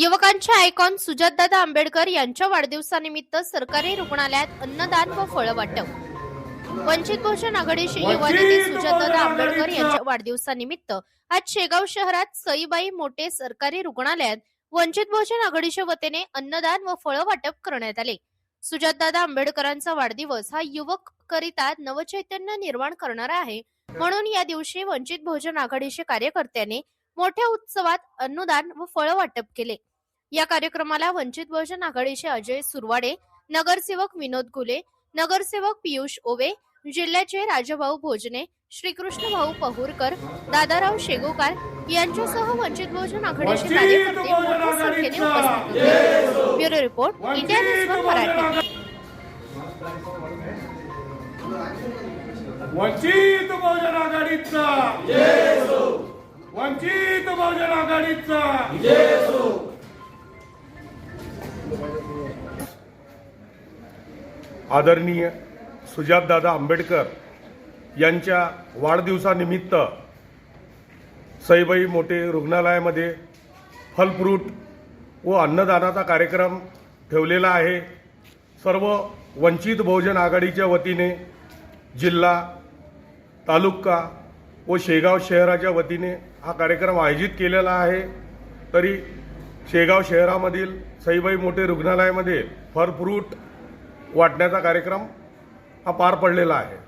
युवकांचे आयकॉन सुजातदादा आंबेडकर यांच्या वाढदिवसानिमित्त सरकारी रुग्णालयात अन्नदान व फळं वाटप. वंचित बहुजन आघाडीचे युवा नेते सुजातदादा आंबेडकर यांच्या वाढदिवसानिमित्त आज शेगाव शहरात सईबाई मोठे सरकारी रुग्णालयात वंचित बहुजन आघाडीच्या वतीने अन्नदान व फळं वाटप करण्यात आले. सुजातदादा आंबेडकरांचा वाढदिवस हा युवक करिता नवचैतन्य निर्माण करणारा आहे. म्हणून या दिवशी वंचित बहुजन आघाडीचे कार्यकर्त्यांनी मोठ्या उत्सवात अन्नदान व फळं वाटप केले. या कार्यक्रमाला वंचित बहुजन आघाडीचे अजय सुरवाडे नगरसेवक विनोद गुले नगरसेवक पियुष ओवे जिल्ह्याचे राजाभाऊ भोजने श्रीकृष्ण भाऊ पहुरकर दादाराव शेगोकार यांच्यासह वंचित बहुजन आघाडीचे कार्यकर्ते मोठ्या संख्येने उपस्थित होते. Bureau report India news Marathi. Vanchit Bahujan आघाडीचा. वंचित बहुजन आघाडीचा. आदरणीय सुजातदादा आंबेडकर यांच्या वाढदिवसानिमित्त सईबाई मोठे रुग्णालयामध्ये फलफ्रूट व अन्नदानाचा कार्यक्रम ठेवलेला आहे. सर्व वंचित बहुजन आघाडीच्या वतीने जिल्हा तालुका व शेगाव शहराच्या वतीने हा कार्यक्रम आयोजित केलेला आहे. तरी शेगाव शहरामधील सईबाई मोठे रुग्णालयामध्ये फलफ्रूट वाटण्याचा कार्यक्रम हा पार पडलेला आहे.